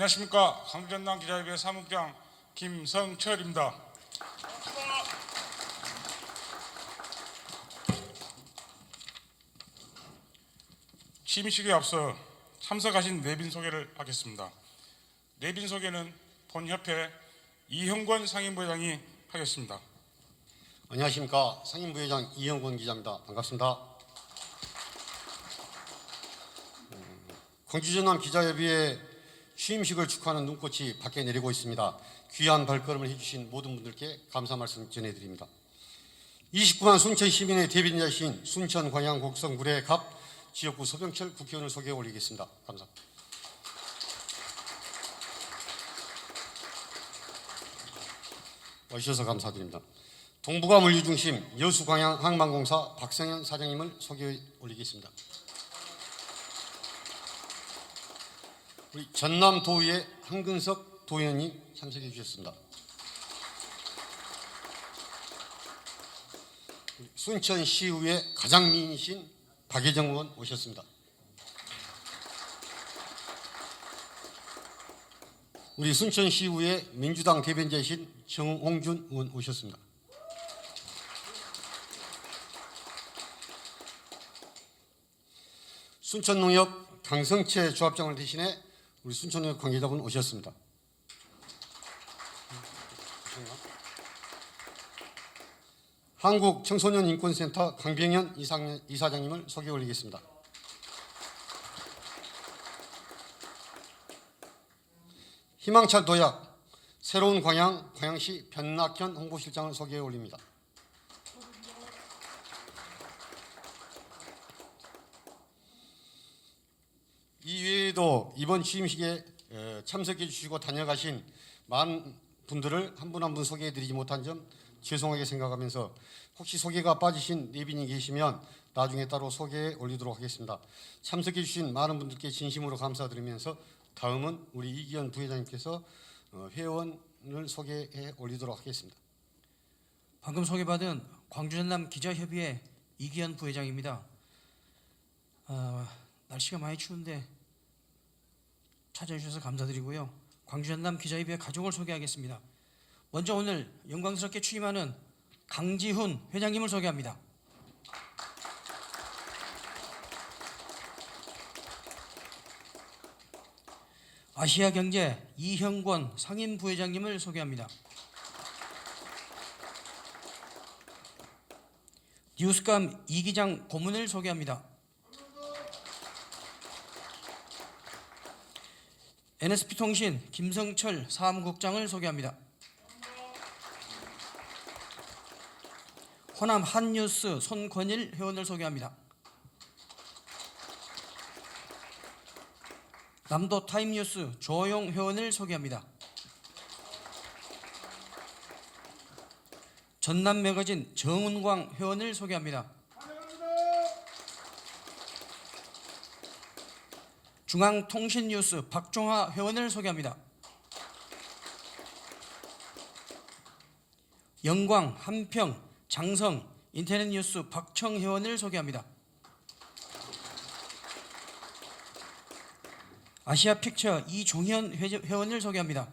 안녕하십니까 강전남 기자협의 사무장 김성철입니다. 취임식에 앞서 참석하신 내빈 소개를 하겠습니다. 내빈 소개는 본협회 이형권 상임부회장이 하겠습니다. 안녕하십니까 상임부회장 이영권 기자입니다. 반갑습니다. 음, 광주전남 기자협의회 취임식을 축하하는 눈꽃이 밖에 내리고 있습니다. 귀한 발걸음을 해주신 모든 분들께 감사 말씀 전해드립니다. 29만 순천 시민의 대변자이신 순천 광양 곡성 구례 갑 지역구 서병철 국회의원을 소개해 올리겠습니다. 감사합니다. 와주셔서 감사드립니다. 동북아 물류중심 여수광양 항만공사 박성현 사장님을 소개해 올리겠습니다. 우리 전남 도의회 한근석 도의원님 참석해 주셨습니다. 순천시의회 가장 미인이신 박예정 의원 오셨습니다. 우리 순천시의회 민주당 대변자이신 정홍준 의원 오셨습니다. 순천농협 강성채 조합장을 대신해 우리 순천농협 관계자분 오셨습니다. 한국 청소년 인권센터 강병현 이상- 이사장님을 소개해 올리겠습니다. 희망찬 도약 새로운 광양 광양시 변낙현 홍보실장을 소개해 올립니다. 이 외에도 이번 취임식에 에, 참석해 주시고 다녀가신 많은 분들을 한 분 한 분 소개해 드리지 못한 점 죄송하게 생각하면서 혹시 소개가 빠지신 내빈이 계시면 나중에 따로 소개해 올리도록 하겠습니다. 참석해 주신 많은 분들께 진심으로 감사드리면서 다음은 우리 이기현 부회장님께서 어, 회원을 소개해 올리도록 하겠습니다. 방금 소개받은 광주전남 기자협의회 이기현 부회장입니다. 아, 날씨가 많이 추운데 찾아주셔서 감사드리고요. 광주전남 기자협의회 가족을 소개하겠습니다. 먼저 오늘 영광스럽게 취임하는 강지훈 회장님을 소개합니다. 아시아경제 이형권 상임부회장님을 소개합니다. 뉴스감 이기장 고문을 소개합니다. NSP통신 김성철 사무국장을 소개합니다. 호남 한뉴스 손권일 회원을 소개합니다. 남도 타임뉴스 조용 회원을 소개합니다. 전남 매거진 정은광 회원을 소개합니다. 중앙통신뉴스 박종화 회원을 소개합니다. 영광, 한평, 장성, 인터넷뉴스 박청 회원을 소개합니다. 아시아픽처 이종현 회- 회원을 소개합니다.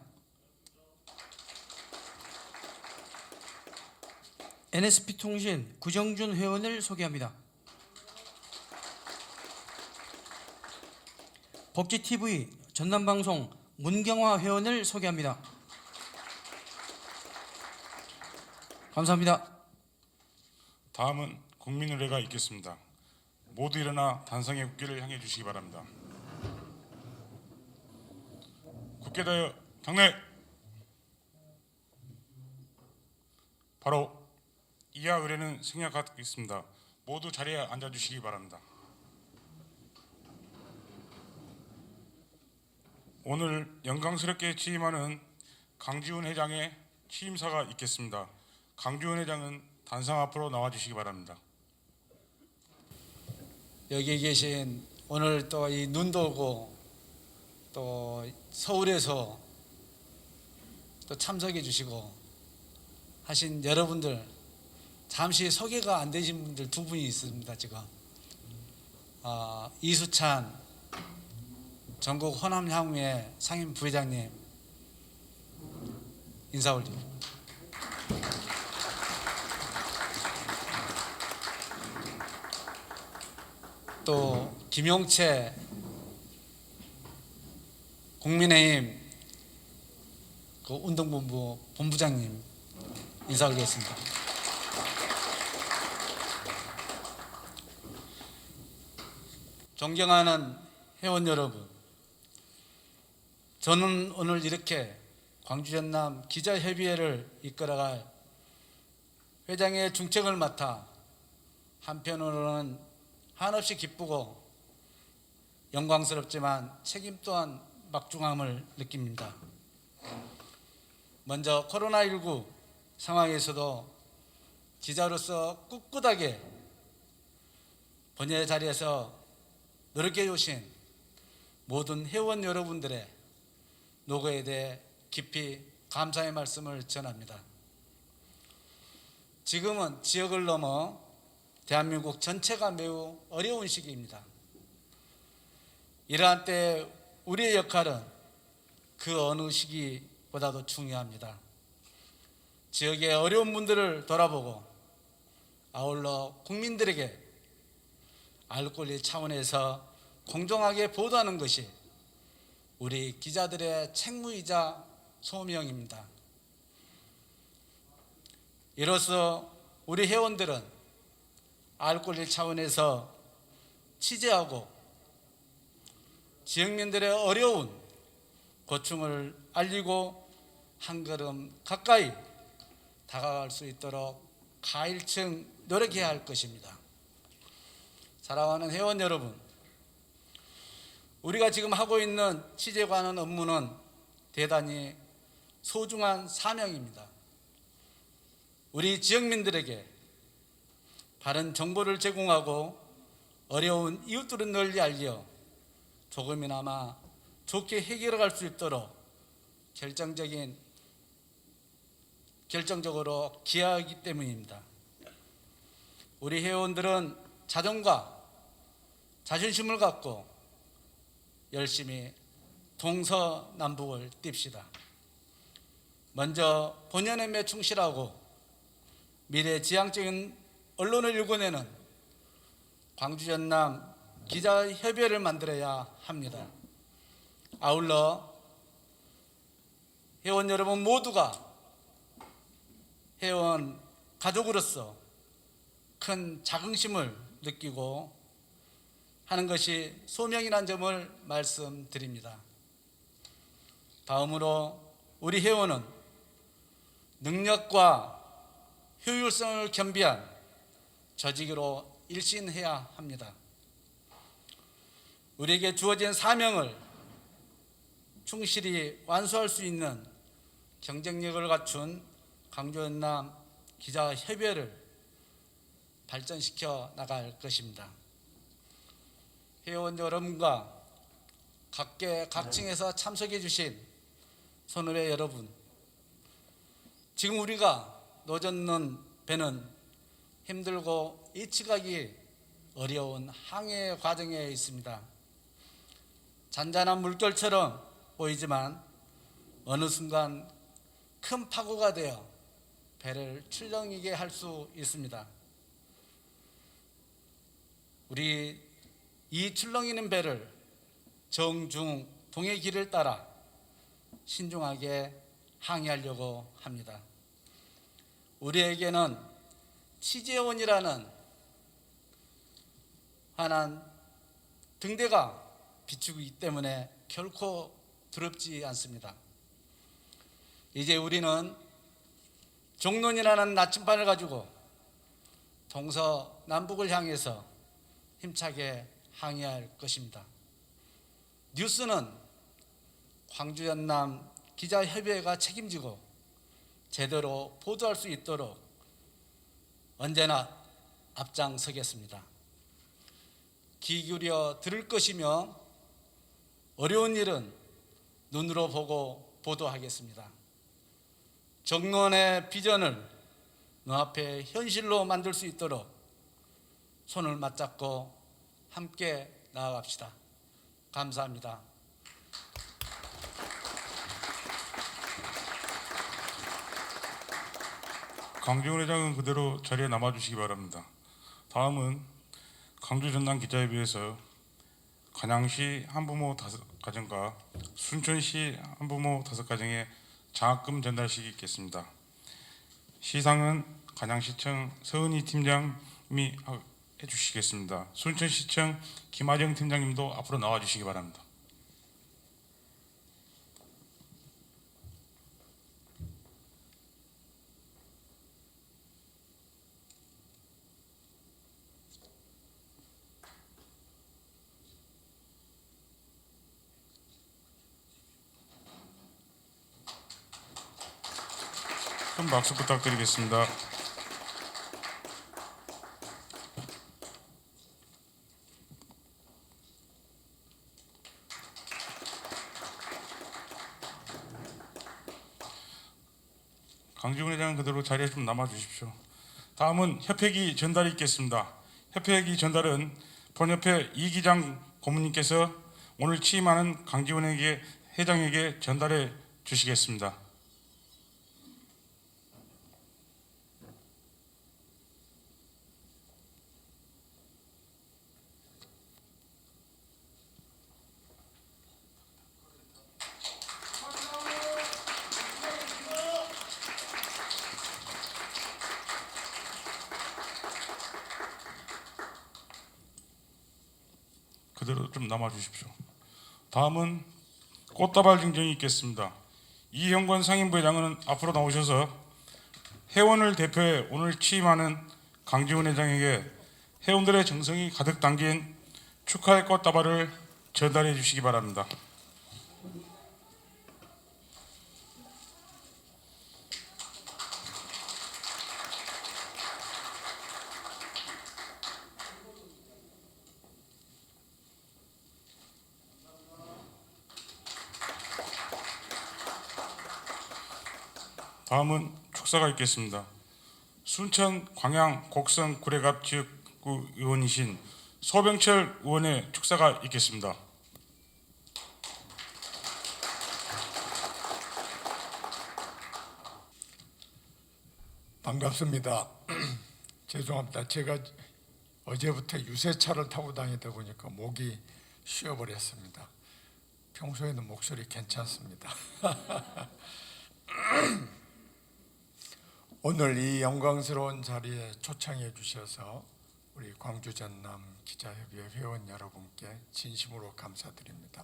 NSP통신 구정준 회원을 소개합니다. 복지TV 전남방송 문경화 회원을 소개합니다. 감사합니다. 다음은 국민의례가 있겠습니다. 모두 일어나 단성의 국기를 향해 주시기 바랍니다. 국회다여 경례. 바로 이하 의례는 생략하겠습니다. 모두 자리에 앉아 주시기 바랍니다. 오늘 영광스럽게 취임하는 강지훈 회장의 취임사가 있겠습니다. 강지훈 회장은 단상 앞으로 나와 주시기 바랍니다. 여기 계신 오늘 또 이 눈도 오고 또 서울에서 또 참석해 주시고 하신 여러분들 잠시 소개가 안 되신 분들 두 분이 있습니다 지금 아, 이수찬 전국 호남향후의 상임 부회장님 인사 올립니다. 또 김용채 국민의힘 그 운동본부 본부장님 인사 올리겠습니다. 존경하는 회원 여러분, 저는 오늘 이렇게 광주 전남 기자협의회를 이끌어갈 회장의 중책을 맡아 한편으로는 한없이 기쁘고 영광스럽지만 책임 또한 막중함을 느낍니다. 먼저 코로나19 상황에서도 기자로서 꿋꿋하게 본연의 자리에서 노력해 주신 모든 회원 여러분들의 노고에 대해 깊이 감사의 말씀을 전합니다. 지금은 지역을 넘어 대한민국 전체가 매우 어려운 시기입니다. 이러한 때 우리의 역할은 그 어느 시기보다도 중요합니다. 지역의 어려운 분들을 돌아보고 아울러 국민들에게 알 권리 차원에서 공정하게 보도하는 것이 우리 기자들의 책무이자 소명입니다. 이로써 우리 회원들은 알 권리 차원에서 취재하고 지역민들의 어려운 고충을 알리고 한 걸음 가까이 다가갈 수 있도록 가일층 노력해야 할 것입니다. 사랑하는 회원 여러분, 우리가 지금 하고 있는 취재 관한 업무는 대단히 소중한 사명입니다. 우리 지역민들에게 바른 정보를 제공하고 어려운 이웃들을 널리 알려 조금이나마 좋게 해결해 갈수 있도록 결정적인 결정적으로 기여하기 때문입니다. 우리 회원들은 자존과 자존심을 갖고 열심히 동서남북을 띱시다. 먼저 본연의 매 충실하고 미래지향적인 언론을 일궈내는 광주 전남 기자협의회를 만들어야 합니다. 아울러 회원 여러분 모두가 회원 가족으로서 큰 자긍심을 느끼고 하는 것이 소명이라는 점을 말씀드립니다. 다음으로 우리 회원은 능력과 효율성을 겸비한 조직으로 일신해야 합니다. 우리에게 주어진 사명을 충실히 완수할 수 있는 경쟁력을 갖춘 강주 연남 기자협의회를 발전시켜 나갈 것입니다. 회원 여러분과 각계 각층에서 참석해 주신 선후배 여러분 지금 우리가 노젓는 배는 힘들고 예측하기 어려운 항해 과정에 있습니다. 잔잔한 물결처럼 보이지만 어느 순간 큰 파고가 되어 배를 출렁이게 할 수 있습니다. 우리 이 출렁이는 배를 정중 동의 길을 따라 신중하게 항해하려고 합니다. 우리에게는 취재원이라는 환한 등대가 비추고 있기 때문에 결코 두렵지 않습니다. 이제 우리는 종론이라는 나침반을 가지고 동서 남북을 향해서 힘차게 항해할 것입니다. 뉴스는 광주 연남 기자협의회가 책임지고 제대로 보도할 수 있도록 언제나 앞장서겠습니다. 귀 기울여 들을 것이며 어려운 일은 눈으로 보고 보도하겠습니다. 정론의 비전을 눈앞에 현실로 만들 수 있도록 손을 맞잡고 함께 나아갑시다. 감사합니다. 강지훈 회장은 그대로 자리에 남아주시기 바랍니다. 다음은 강주 전남 기자회비에서 관양시 한부모 다섯 가정과 순천시 한부모 다섯 가정의 장학금 전달식이 있겠습니다. 시상은 관양시청 서은희 팀장이 해주시겠습니다. 순천시청 김하정 팀장님도 앞으로 나와주시기 바랍니다. 큰 박수 부탁드리겠습니다. 강지훈 회장은 그대로 자리에 좀 남아 주십시오. 다음은 협회기 전달이 있겠습니다. 협회기 전달은 본협회 이기장 고문님께서 오늘 취임하는 강지훈에게 회장에게 전달해 주시겠습니다. 그대로 좀 남아 주십시오. 다음은 꽃다발 증정이 있겠습니다. 이형권 상임부회장은 앞으로 나오셔서 회원을 대표해 오늘 취임하는 강지훈 회장에게 회원들의 정성이 가득 담긴 축하의 꽃다발을 전달해 주시기 바랍니다. 다음은 축사가 있겠습니다. 순천 광양 곡성 구례갑 지역구 의원이신 소병철 의원의 축사가 있겠습니다. 반갑습니다. 죄송합니다. 제가 어제부터 유세차를 타고 다니다 보니까 목이 쉬어버렸습니다. 평소에는 목소리 괜찮습니다. 오늘 이 영광스러운 자리에 초청해 주셔서 우리 광주 전남 기자협의회 회원 여러분께 진심으로 감사드립니다.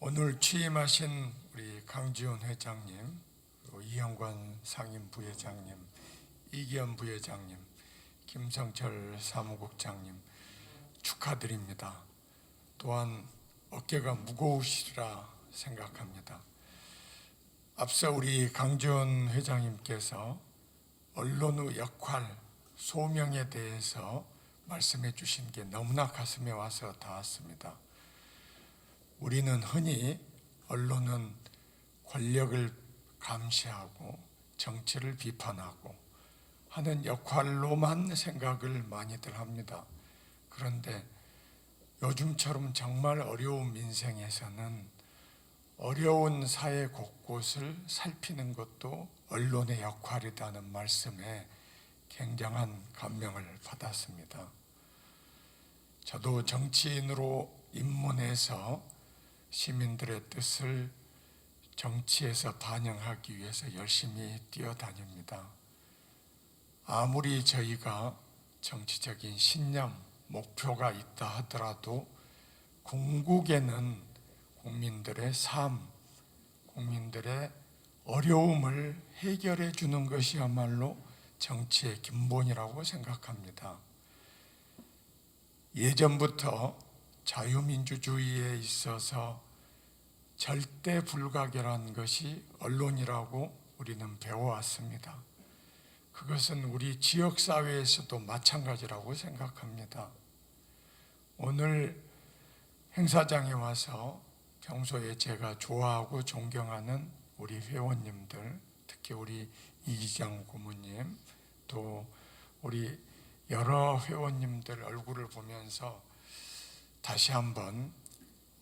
오늘 취임하신 우리 강지훈 회장님, 이영관 상임 부회장님, 이기현 부회장님, 김성철 사무국장님 축하드립니다. 또한 어깨가 무거우시리라 생각합니다. 앞서 우리 강지원 회장님께서 언론의 역할, 소명에 대해서 말씀해 주신 게 너무나 가슴에 와서 닿았습니다. 우리는 흔히 언론은 권력을 감시하고 정치를 비판하고 하는 역할로만 생각을 많이들 합니다. 그런데 요즘처럼 정말 어려운 민생에서는 어려운 사회 곳곳을 살피는 것도 언론의 역할이라는 말씀에 굉장한 감명을 받았습니다. 저도 정치인으로 입문해서 시민들의 뜻을 정치에서 반영하기 위해서 열심히 뛰어다닙니다. 아무리 저희가 정치적인 신념, 목표가 있다 하더라도 궁극에는 국민들의 삶, 국민들의 어려움을 해결해 주는 것이야말로 정치의 근본이라고 생각합니다. 예전부터 자유민주주의에 있어서 절대 불가결한 것이 언론이라고 우리는 배워왔습니다. 그것은 우리 지역 사회에서도 마찬가지라고 생각합니다. 오늘 행사장에 와서 평소에 제가 좋아하고 존경하는 우리 회원님들, 특히 우리 이기장 고모님, 또 우리 여러 회원님들 얼굴을 보면서 다시 한번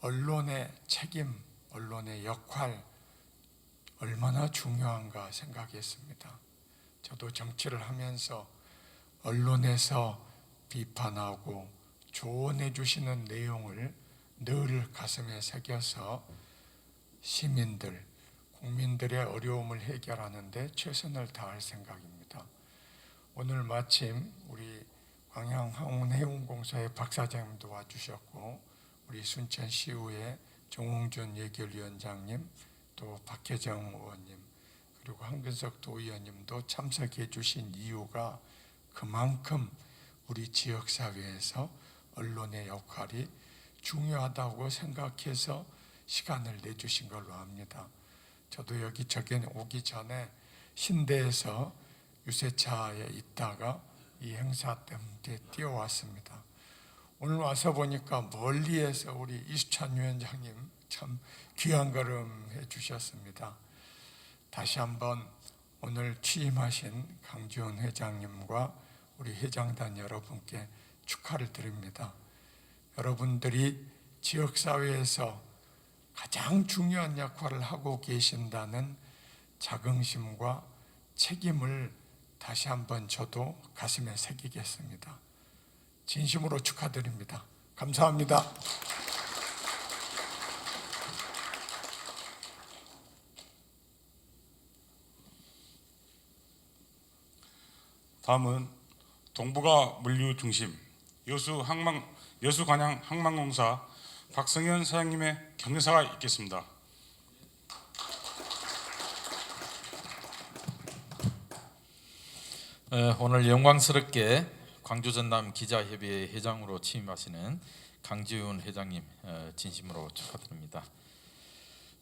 언론의 책임, 언론의 역할 얼마나 중요한가 생각했습니다. 저도 정치를 하면서 언론에서 비판하고 조언해 주시는 내용을 늘 가슴에 새겨서 시민들, 국민들의 어려움을 해결하는데 최선을 다할 생각입니다. 오늘 마침 우리 광양 항운해운공사의 박사장님도 와주셨고 우리 순천시의회 정홍준 예결위원장님 또 박혜정 의원님 그리고 한근석 도의원님도 참석해 주신 이유가 그만큼 우리 지역 사회에서 언론의 역할이 중요하다고 생각해서 시간을 내주신 걸로 압니다. 저도 여기 저기 오기 전에 신대에서 유세차에 있다가 이 행사 때문에 뛰어왔습니다. 오늘 와서 보니까 멀리에서 우리 이수찬 위원장님 참 귀한 걸음 해주셨습니다. 다시 한번 오늘 취임하신 강지원 회장님과 우리 회장단 여러분께 축하를 드립니다. 여러분들이 지역 사회에서 가장 중요한 역할을 하고 계신다는 자긍심과 책임을 다시 한번 저도 가슴에 새기겠습니다. 진심으로 축하드립니다. 감사합니다. 다음은 동북아 물류 중심 여수 항만 여수 관양 항만공사 박성현 사장님의 경례사가 있겠습니다. 어, 오늘 영광스럽게 광주 전남 기자협의회 회장으로 취임하시는 강지훈 회장님 어, 진심으로 축하드립니다.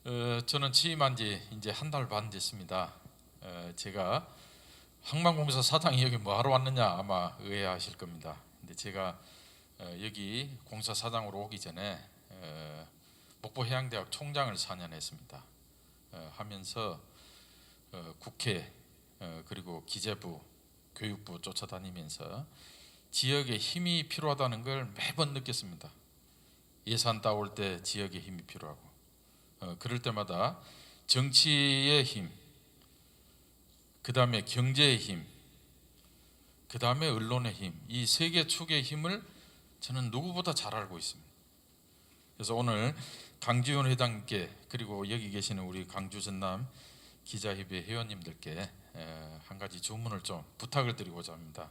어, 저는 취임한 지 이제 한 달 반 됐습니다. 어, 제가 항만공사 사장이 여기 뭐 하러 왔느냐 아마 의아하실 겁니다. 근데 제가 어, 여기 공사 사장으로 오기 전에 어, 목포 해양대학 총장을 4년 했습니다. 어, 하면서 어, 국회 어, 그리고 기재부 교육부 쫓아다니면서 지역에 힘이 필요하다는 걸 매번 느꼈습니다. 예산 따올 때 지역의 힘이 필요하고 어, 그럴 때마다 정치의 힘, 그 다음에 경제의 힘, 그 다음에 언론의 힘, 이 세 개 축의 힘을 저는 누구보다 잘 알고 있습니다. 그래서 오늘 강지훈 회장님께 그리고 여기 계시는 우리 강주 전남 기자협의 회원님들께 에, 한 가지 주문을 좀 부탁을 드리고자 합니다.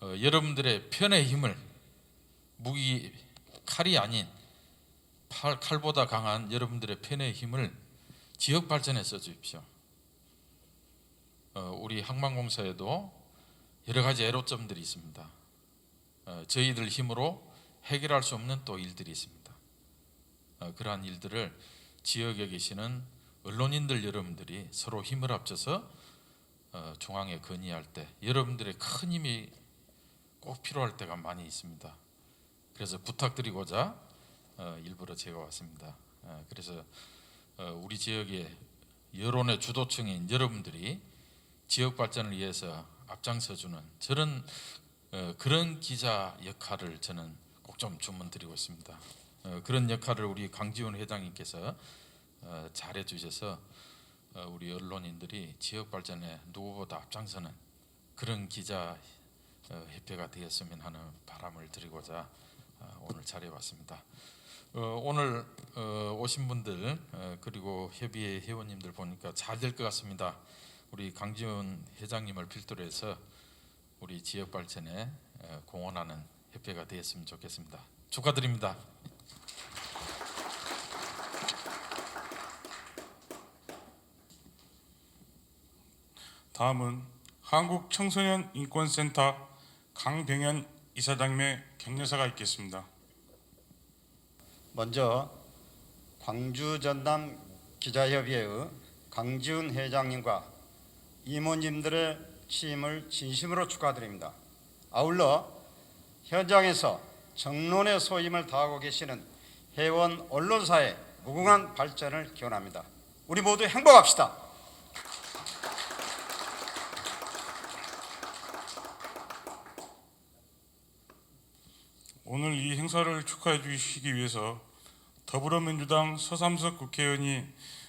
어, 여러분들의 편의 힘을 무기 칼이 아닌 팔, 칼보다 강한 여러분들의 편의 힘을 지역 발전에 써 주십시오. 어, 우리 항만공사에도 여러 가지 애로점들이 있습니다. 어, 저희들 힘으로 해결할 수 없는 또 일들이 있습니다. 어, 그러한 일들을 지역에 계시는 언론인들 여러분들이 서로 힘을 합쳐서 어, 중앙에 건의할 때 여러분들의 큰 힘이 꼭 필요할 때가 많이 있습니다. 그래서 부탁드리고자 어, 일부러 제가 왔습니다. 어, 그래서 어, 우리 지역의 여론의 주도층인 여러분들이 지역 발전을 위해서 앞장서주는 저런 어, 그런 기자 역할을 저는 꼭 좀 주문드리고 있습니다. 어, 그런 역할을 우리 강지훈 회장님께서 어, 잘해 주셔서 어, 우리 언론인들이 지역 발전에 누구보다 앞장서는 그런 기자 어, 협회가 되었으면 하는 바람을 드리고자 어, 오늘 자리에 왔습니다. 어, 오늘 어, 오신 분들 어, 그리고 협의회 회원님들 보니까 잘 될 것 같습니다. 우리 강지훈 회장님을 필두로 해서 우리 지역 발전에 어, 공헌하는 협회가 되었으면 좋겠습니다. 축하드립니다. 다음은 한국 청소년 인권센터 강병현 이사장님의 경례사가 있겠습니다. 먼저 광주 전남 기자협의회의 강지훈 회장님과 임원님들의 취임을 진심으로 축하드립니다. 아울러 현장에서 정론의 소임을 다하고 계시는 회원 언론사의 무궁한 발전을 기원합니다. 우리 모두 행복합시다. 오늘 이 행사를 축하해 주시기 위해서 더불어민주당 서삼석 국회의원이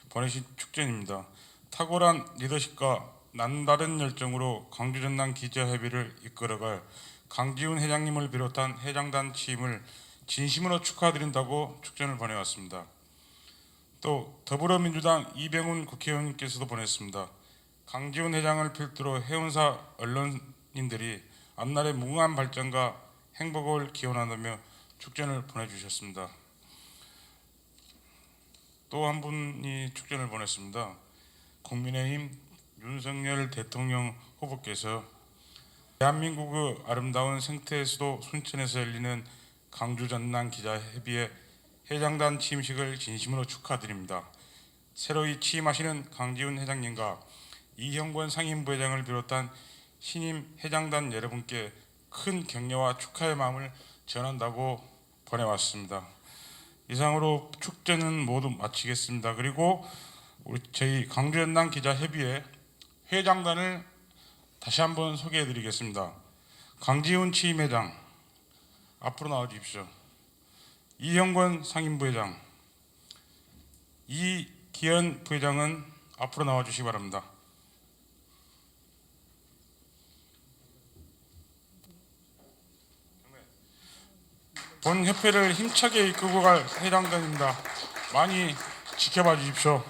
보내신 축전입니다. 탁월한 리더십과 남다른 열정으로 광주 전남 기자협의를 이끌어갈 강지훈 회장님을 비롯한 회장단 취임을 진심으로 축하드린다고 축전을 보내왔습니다. 또 더불어민주당 이병훈 국회의원님께서도 보냈습니다. 강지훈 회장을 필두로 해운사 언론인들이 앞날의 무궁한 발전과 행복을 기원한다며 축전을 보내주셨습니다. 또 한 분이 축전을 보냈습니다. 국민의힘 윤석열 대통령 후보께서 대한민국의 아름다운 생태 수도 순천에서 열리는 강주 전남 기자협의회 회장단 취임식을 진심으로 축하드립니다. 새로이 취임하시는 강지훈 회장님과 이형권 상임부회장을 비롯한 신임 회장단 여러분께 큰 격려와 축하의 마음을 전한다고 보내왔습니다. 이상으로 축제는 모두 마치겠습니다. 그리고 우리 저희 강주 연남 기자협의회 회장단을 다시 한번 소개해 드리겠습니다. 강지훈 취임회장 앞으로 나와 주십시오. 이형권 상임부회장, 이기현 부회장은 앞으로 나와 주시기 바랍니다. 본 협회를 힘차게 이끌고 갈 회장단입니다. 많이 지켜봐 주십시오.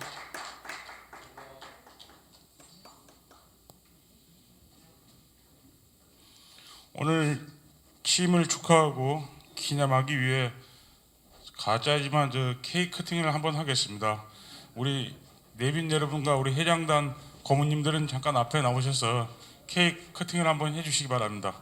오늘 취임을 축하하고 기념하기 위해 가짜지만 저 케이크 커팅을 한번 하겠습니다. 우리 내빈 여러분과 우리 회장단 고모님들은 잠깐 앞에 나오셔서 케이크 커팅을 한번 해주시기 바랍니다.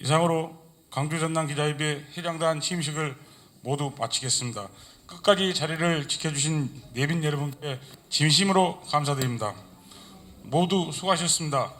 이상으로 강주 전남 기자협의 회장단 취임식을 모두 마치겠습니다. 끝까지 자리를 지켜주신 내빈 여러분께 진심으로 감사드립니다. 모두 수고하셨습니다.